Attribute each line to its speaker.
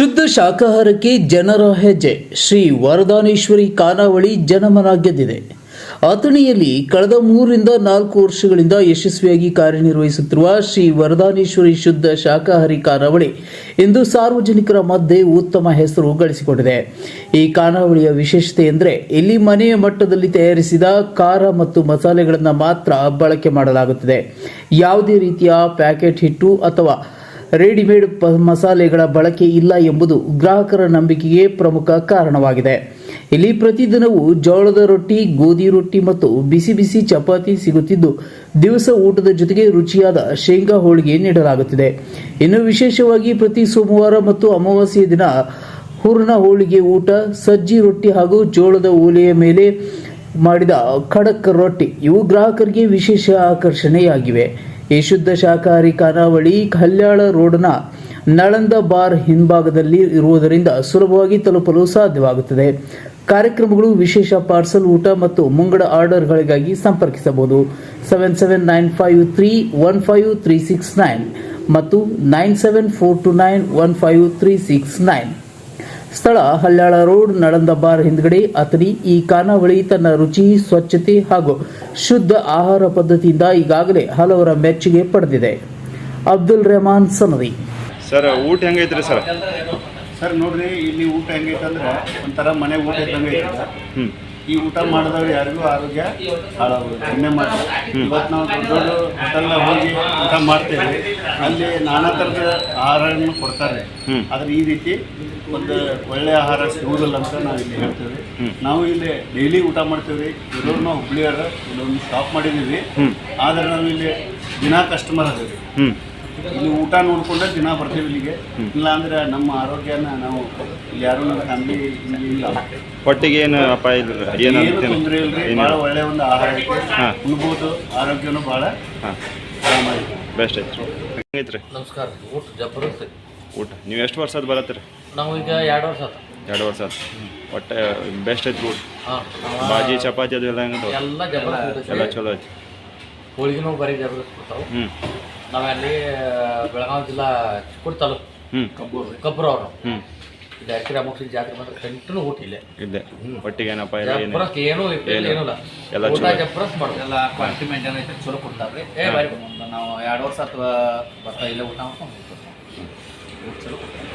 Speaker 1: ಶುದ್ಧ ಶಾಖಾಹಾರಕ್ಕೆ ಜನರ ಹೆಜ್ಜೆ. ಶ್ರೀ ವರದಾನೇಶ್ವರಿ ಖಾನಾವಳಿ ಜನಮನ ಗೆದ್ದಿದೆ ಅಥಣಿಯಲ್ಲಿ ಕಳೆದ ಮೂರರಿಂದ ನಾಲ್ಕು ವರ್ಷಗಳಿಂದ ಯಶಸ್ವಿಯಾಗಿ ಕಾರ್ಯನಿರ್ವಹಿಸುತ್ತಿರುವ ಶ್ರೀ ವರದಾನೇಶ್ವರಿ ಶುದ್ಧ ಶಾಖಾಹಾರಿ ಖಾನಾವಳಿ ಇಂದು ಸಾರ್ವಜನಿಕರ ಮಧ್ಯೆ ಉತ್ತಮ ಹೆಸರು ಗಳಿಸಿಕೊಂಡಿದೆ. ಈ ಖಾನಾವಳಿಯ ವಿಶೇಷತೆ ಎಂದರೆ ಇಲ್ಲಿ ಮನೆಯ ಮಟ್ಟದಲ್ಲಿ ತಯಾರಿಸಿದ ಖಾರ ಮತ್ತು ಮಸಾಲೆಗಳನ್ನು ಮಾತ್ರ ಬಳಕೆ ಮಾಡಲಾಗುತ್ತದೆ. ಯಾವುದೇ ರೀತಿಯ ಪ್ಯಾಕೆಟ್ ಹಿಟ್ಟು ಅಥವಾ ರೆಡಿಮೇಡ್ ಮಸಾಲೆಗಳ ಬಳಕೆ ಇಲ್ಲ ಎಂಬುದು ಗ್ರಾಹಕರ ನಂಬಿಕೆಗೆ ಪ್ರಮುಖ ಕಾರಣವಾಗಿದೆ. ಇಲ್ಲಿ ಪ್ರತಿದಿನವೂ ಜೋಳದ ರೊಟ್ಟಿ, ಗೋಧಿ ರೊಟ್ಟಿ ಮತ್ತು ಬಿಸಿ ಬಿಸಿ ಚಪಾತಿ ಸಿಗುತ್ತಿದ್ದು, ದಿವಸ ಊಟದ ಜೊತೆಗೆ ರುಚಿಯಾದ ಶೇಂಗಾ ಹೋಳಿಗೆ ನೀಡಲಾಗುತ್ತಿದೆ. ಇನ್ನು ವಿಶೇಷವಾಗಿ ಪ್ರತಿ ಸೋಮವಾರ ಮತ್ತು ಅಮಾವಾಸ್ಯೆಯ ದಿನ ಹೂರ್ಣ ಹೋಳಿಗೆ ಊಟ, ಸಜ್ಜಿ ರೊಟ್ಟಿ ಹಾಗೂ ಜೋಳದ ಓಲೆಯ ಮೇಲೆ ಮಾಡಿದ ಖಡಕ್ ರೊಟ್ಟಿ ಇವು ಗ್ರಾಹಕರಿಗೆ ವಿಶೇಷ ಆಕರ್ಷಣೆಯಾಗಿವೆ. ಈ ಶುದ್ಧ ಶಾಖಾಹಾರಿ ಕರಾವಳಿ ಕಲ್ಯಾಣ ರೋಡ್ನ ನಳಂದ ಬಾರ್ ಹಿಂಭಾಗದಲ್ಲಿ ಇರುವುದರಿಂದ ಸುಲಭವಾಗಿ ತಲುಪಲು ಸಾಧ್ಯವಾಗುತ್ತದೆ. ಕಾರ್ಯಕ್ರಮಗಳು ವಿಶೇಷ ಪಾರ್ಸಲ್ ಊಟ ಮತ್ತು ಮುಂಗಡ ಆರ್ಡರ್ಗಳಿಗಾಗಿ ಸಂಪರ್ಕಿಸಬಹುದು. Seven seven nine five three one five three six nine ಮತ್ತು nine seven four two nine one five three six nine ಸ್ಥಳ ಹಲ್ಯಾಳ ರೋಡ್ ನಳಂದ ಬಾರ್ ಹಿಂದ್ಗಡೆ ಅತರಿ ಈ ಖಾನಾವಳಿ ತನ್ನ ರುಚಿ ಸ್ವಚ್ಛತೆ ಹಾಗೂ ಶುದ್ಧ ಆಹಾರ ಪದ್ಧತಿಯಿಂದ ಈಗಾಗಲೇ ಹಲವರ ಮೆಚ್ಚುಗೆ ಪಡೆದಿದೆ. ಅಬ್ದುಲ್ ರೆಹಮಾನ್ ಸನದಿ
Speaker 2: ಸರ್ ಊಟ ಹೆಂಗೈತ್ರಿ ಸರ್?
Speaker 3: ಸರ್ ನೋಡ್ರಿ ಇಲ್ಲಿ ಊಟ ಹೆಂಗೈತೆ ಅಂದ್ರೆ ಒಂಥರ ಮನೆ ಊಟ ಇದ್ದಂಗೆ ಐತೆ
Speaker 2: ಹ್ಞೂ
Speaker 3: ಈ ಊಟ ಮಾಡಿದವ್ರು ಯಾರಿಗೂ ಆರೋಗ್ಯ ಹಾಳಾಗೋದು ಎಣ್ಣೆ ಮಾಡಿ. ಇವತ್ತು ನಾವು ದೊಡ್ಡ ದೊಡ್ಡ ಹೋಟೆಲ್ನ ಹೋಗಿ ಊಟ ಮಾಡ್ತೇವೆ. ಅಲ್ಲಿ ನಾನಾ ಥರದ ಆಹಾರವನ್ನು ಕೊಡ್ತಾರೆ. ಆದರೆ ಈ ರೀತಿ ಒಂದು ಒಳ್ಳೆಯ ಆಹಾರ ಸಿಗುವುದಿಲ್ಲ ಅಂತ ನಾವು ಇಲ್ಲಿ ಹೇಳ್ತೇವೆ. ನಾವು ಇಲ್ಲಿ ಡೈಲಿ ಊಟ ಮಾಡ್ತೇವೆ. ಇರೋರು ನಾವು ಹುಬ್ಳಿಯವರು ಇಲ್ಲೊಂದು ಸ್ಟಾಪ್ ಮಾಡಿದ್ದೀವಿ. ಆದರೆ ನಾವು ಇಲ್ಲಿ ದಿನಾ ಕಸ್ಟಮರ್ ಅದೇವಿ. ಇಲ್ಲಿ ಊಟ ನೋಡ್ಕೊಂಡ್ರೆ ದಿನ ಬರ್ತೀವಿ ಇಲ್ಲಿಗೆ. ಇಲ್ಲ ಅಂದ್ರೆ ನಮ್ಮ ಆರೋಗ್ಯನ ನಾವು ಯಾರು ನಮ್ಮ ಫ್ಯಾಮಿಲಿ ಇಲ್ಲ.
Speaker 2: ಹೊಟ್ಟೆಗೆ ಏನು ಅಪಾಯ ಇಲ್ಲ ಏನು
Speaker 3: ತೊಂದರೆ ಇಲ್ರಿ ಭಾಳ ಒಳ್ಳೆ ಒಂದು ಆಹಾರ ಐತೆ.
Speaker 2: ಹಾ.
Speaker 3: ಉಣ್ಬೋದು ಆರೋಗ್ಯನೂ ಭಾಳ
Speaker 2: ಬೆಸ್ಟ್ ಐತ್ರಿ ಹೆಂಗೈತ್ರಿ
Speaker 4: ನಮಸ್ಕಾರ ಊಟ ಜಬರ್ದಸ್ತ್.
Speaker 2: ಊಟ. ನೀವು ಎಷ್ಟು ವರ್ಷದ ಬರತ್ತೀರಿ
Speaker 4: ನಾವು ಈಗ ಎರಡು ವರ್ಷ ಆತ.
Speaker 2: ಎರಡು ವರ್ಷ ಆತು. ಒಟ್ಟು ಬೆಸ್ಟ್ ಐತ್ರಿ ಊಟ. ಬಾಜಿ ಚಪಾತಿ ಅದು ಎಲ್ಲ
Speaker 4: ಎಲ್ಲ
Speaker 2: ಚಲೋ ಐತಿ.
Speaker 4: ಹೋಳಿಗೆನೂ ಬರೀ ಜಬರ್ದಸ್ತ್ ಕೊಡ್ತಾವೆ.
Speaker 2: ಹ್ಞೂ
Speaker 4: ನಾವಲ್ಲಿ ಬೆಳಗಾವಿ ಜಿಲ್ಲಾ ಚಿಕ್ಕೂರು ತಾಲೂಕು.
Speaker 2: ಹ್ಞೂ
Speaker 4: ಕಬ್ಬರು ಅವರು.
Speaker 2: ಹ್ಞೂ
Speaker 4: ಇದು ಅಕ್ಕಿರ ಮುಗಿಸಿ ಜಾತ್ರೆ ಮಾತ್ರ ಕಂಟಿನ್ಯೂ ಊಟ ಇಲ್ಲೇ.
Speaker 2: ಇದ್ದೆ ಹೊಟ್ಟಿಗೆ ಏನು ಇಲ್ಲ ಏನು
Speaker 4: ಜಬರಸ್ತ್ ಏನೂ ಇಲ್ಲ.
Speaker 2: ಎಲ್ಲ
Speaker 4: ಊಟ
Speaker 2: ಚಲೋ.
Speaker 4: ಮಾಡೋದು
Speaker 5: ಎಲ್ಲ ಕ್ವಾಲಿಟಿ ಮೇಂಟೈನ್ ಐತೆ ಚಲೋ ಏ ಬಾರಿ ನಾವು ಎರಡು ವರ್ಷ ಅಥವಾ ಬರ್ತಾ ಇಲ್ಲೇ ಊಟ ಮಾಡ್ಕೊಂಡು ಹೋಗ್ತೀವಿ. ಊಟ ಚಲೋ ಕೊಡ್ತಾರೆ.